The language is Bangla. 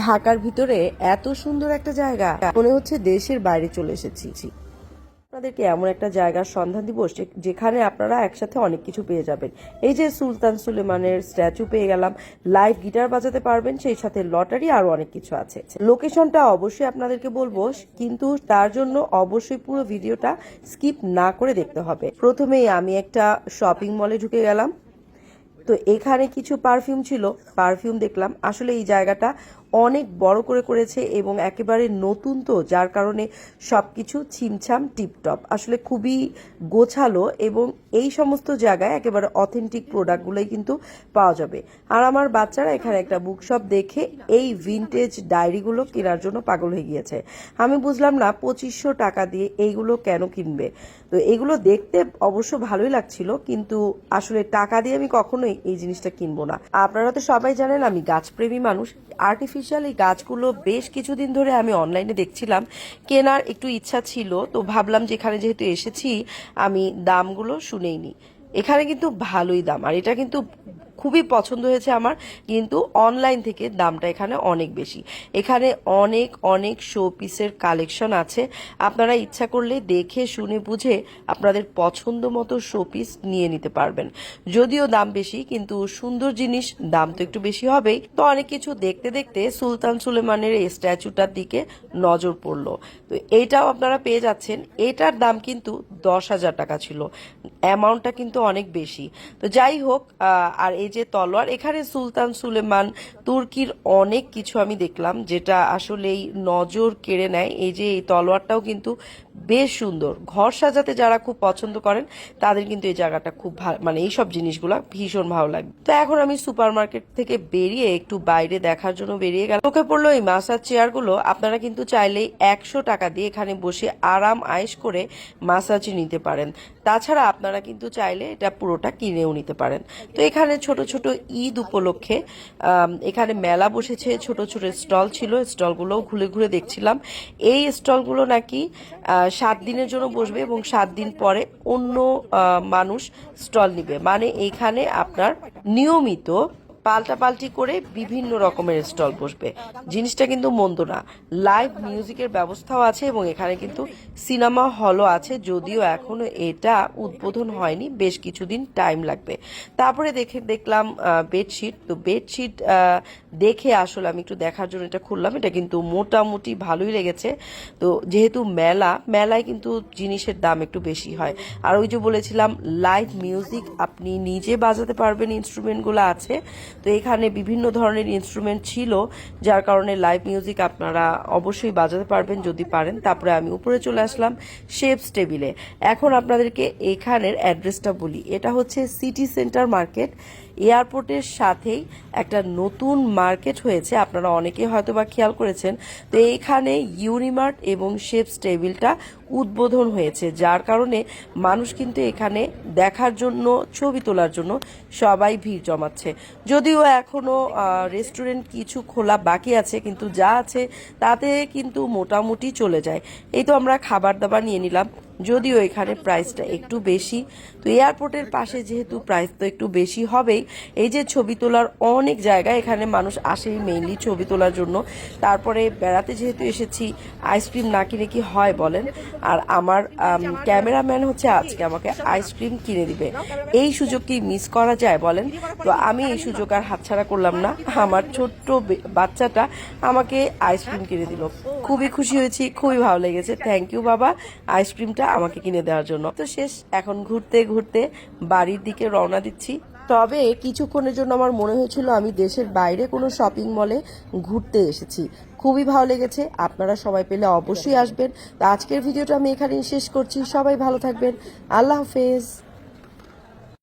ঢাকার ভিতরে এত সুন্দর একটা জায়গা, মনে হচ্ছে দেশের বাইরে চলে এসেছি। আপনাদেরকে এমন একটা জায়গার সন্ধান দিব যেখানে আপনারা একসাথে অনেক কিছু পেয়ে যাবেন। এই যে সুলতান সুলেমানের স্ট্যাচু পেয়ে গেলাম, লাইভ গিটার বাজাতে পারবেন, সেই সাথে লটারি আরও অনেক কিছু আছে। লোকেশনটা অবশ্যই আপনাদেরকে বলব, কিন্তু তার জন্য অবশ্যই পুরো ভিডিওটা স্কিপ না করে দেখতে হবে। প্রথমেই আমি একটা শপিং মলে ঢুকে গেলাম। তো এখানে কিছু পারফিউম ছিল, পারফিউম দেখলাম। আসলে এই জায়গাটা অনেক বড় করে করেছে এবং একেবারে নতুন তো, যার কারণে সব কিছু ছিমছাম টিপটপ। আসলে খুবই গোছালো এবং এই সমস্ত জায়গায় একেবারে অথেন্টিক প্রোডাক্টগুলোই কিন্তু পাওয়া যাবে। আর আমার বাচ্চারা এখানে একটা বুকশপ দেখে এই ভিনটেজ ডায়েরিগুলো কেনার জন্য পাগল হয়ে গিয়েছে। আমি বুঝলাম না পঁচিশশো টাকা দিয়ে এইগুলো কেন কিনবে। তো এগুলো দেখতে অবশ্য ভালোই লাগছিল, কিন্তু আসলে টাকা দিয়ে আমি কখনোই এই জিনিসটা কিনবো না। আপনারা তো সবাই জানেন আমি গাছপ্রেমী মানুষ আর্টিফিশিয়াল এই গাছগুলো বেশ কিছুদিন ধরে আমি অনলাইনে দেখছিলাম। কেনার একটু ইচ্ছা ছিল, তো ভাবলাম যে এখানে যেহেতু এসেছি, আমি দামগুলো শুনেই নি। এখানে কিন্তু ভালোই দাম, আর এটা কিন্তু খুবই পছন্দ হয়েছে আমার, কিন্তু অনলাইন থেকে দামটা এখানে অনেক বেশি। এখানে অনেক অনেক শো পিসের কালেকশন আছে। আপনারা ইচ্ছা করলে দেখে, শুনে, বুঝে আপনাদের পছন্দ মতো শো পিস নিয়ে নিতে পারবেন। যদিও দাম বেশি, কিন্তু সুন্দর জিনিস, দাম তো একটু বেশি হবেই। তো অনেক কিছু দেখতে দেখতে সুলতান সুলেমানের এই স্ট্যাচুটার দিকে নজর পড়ল। তো এইটাও আপনারা পেয়ে যাচ্ছেন। এটার দাম কিন্তু দশ হাজার টাকা ছিল। অ্যামাউন্টটা কিন্তু অনেক বেশি। তো যাই হোক আর এই যে তলোয়ার, এখানে সুলতান সুলেমান তুর্কির অনেক কিছু আমি দেখলাম, যেটা আসলেই নজর কেড়ে নেয়। এই যে এই তলোয়ারটাও কিন্তু বেশ সুন্দর। ঘর সাজাতে যারা খুব পছন্দ করেন, তাদের কিন্তু এই জায়গাটা খুব ভালো মানে এইসব জিনিসগুলো ভীষণ ভালো লাগে তো এখন আমি সুপার মার্কেট থেকে বেরিয়ে একটু বাইরে দেখার জন্য বেরিয়ে গেলাম। চোখে পড়ল এই মাসাজ চেয়ারগুলো। আপনারা কিন্তু চাইলেই একশো টাকা দিয়ে এখানে বসে আরাম আয়েশ করে মাসাজ নিতে পারেন। তাছাড়া আপনারা কিন্তু চাইলে এটা পুরোটা কিনেও নিতে পারেন। তো এখানে ছোট ছোট ঈদ উপলক্ষে এখানে মেলা বসেছে। ছোট ছোট স্টল ছিল। স্টলগুলোও ঘুরে ঘুরে দেখছিলাম। এই স্টলগুলো নাকি সাত দিনের জন্য বসবে এবং সাত দিন পরে অন্য মানুষ স্টল নিবে। মানে এখানে আপনার নিয়মিত পাল্টাপাল্টি করে বিভিন্ন রকমের স্টল বসবে। জিনিসটা কিন্তু মন্দ না। লাইভ মিউজিকের ব্যবস্থাও আছে এবং এখানে কিন্তু সিনেমা হলও আছে, যদিও এখনও এটা উদ্বোধন হয়নি, বেশ কিছুদিন টাইম লাগবে। তারপরে দেখে, দেখলাম বেডশিট তো বেডশিট দেখে আসলে আমি একটু দেখার জন্য এটা খুললাম। এটা কিন্তু মোটামুটি ভালোই লেগেছে। তো যেহেতু মেলা, মেলায় কিন্তু জিনিসের দাম একটু বেশি হয়। আর ওই যে বলেছিলাম লাইভ মিউজিক আপনি নিজে বাজাতে পারবেন ইনস্ট্রুমেন্টগুলো আছে। তো এখানে বিভিন্ন ধরনের ইনস্ট্রুমেন্ট ছিল, যার কারণে লাইভ মিউজিক আপনারা অবশ্যই বাজাতে পারবেন যদি পারেন। তারপরে আমি উপরে চলে আসলাম শেপস টেবিলে এখন আপনাদেরকে এখানের অ্যাড্রেসটা বলি। এটা হচ্ছে সিটি সেন্টার মার্কেট এয়ারপোর্টের সাথেই একটা নতুন মার্কেট হয়েছে। আপনারা অনেকে হয়তো বা খেয়াল করেছেন। তো এখানে ইউনিমার্ট এবং শেপস টেবিলটা উদ্বোধন হয়েছে, যার কারণে মানুষ কিন্তু এখানে দেখার জন্য, ছবি তোলার জন্য সবাই ভিড় জমাচ্ছে। যদিও এখনও রেস্টুরেন্ট কিছু খোলা বাকি আছে, কিন্তু যা আছে তাতে কিন্তু মোটামুটি চলে যায়। এই তো আমরা খাবার দাবার নিয়ে নিলাম। যদিও এখানে প্রাইসটা একটু বেশি, তো এয়ারপোর্টের পাশে যেহেতু প্রাইস তো একটু বেশি হবেই, এই যে ছবি তোলার অনেক জায়গা এখানে মানুষ আসেই মেইনলি ছবি তোলার জন্য। তারপরে বেড়াতে যেহেতু এসেছি আইসক্রিম না কিনে কি হয় বলেন? আর আমার ক্যামেরাম্যান হচ্ছে আজকে আমাকে আইসক্রিম কিনে দিবে। এই সুযোগ কি মিস করা যায় বলেন? তো আমি এই সুযোগ আর হাতছাড়া করলাম না। আমার ছোট্ট বাচ্চাটা আমাকে আইসক্রিম কিনে দিল। খুবই খুশি হয়েছি, খুবই ভালো লেগেছে। থ্যাংক ইউ বাবা আইসক্রিমটা আমাকে কিনে দেওয়ার জন্য। তো শেষ, এখন ঘুরতে ঘুরতে বাড়ির দিকে রওনা দিচ্ছি। তবে কিছুক্ষণের জন্য আমার মনে হয়েছিল আমি দেশের বাইরে কোনো শপিং মলে ঘুরতে এসেছি। খুবই ভালো লেগেছে, আপনারা সবাই পেলে অবশ্যই আসবেন। তো আজকের ভিডিওটা আমি এখানেই শেষ করছি, সবাই ভালো থাকবেন। আল্লাহ হাফেজ।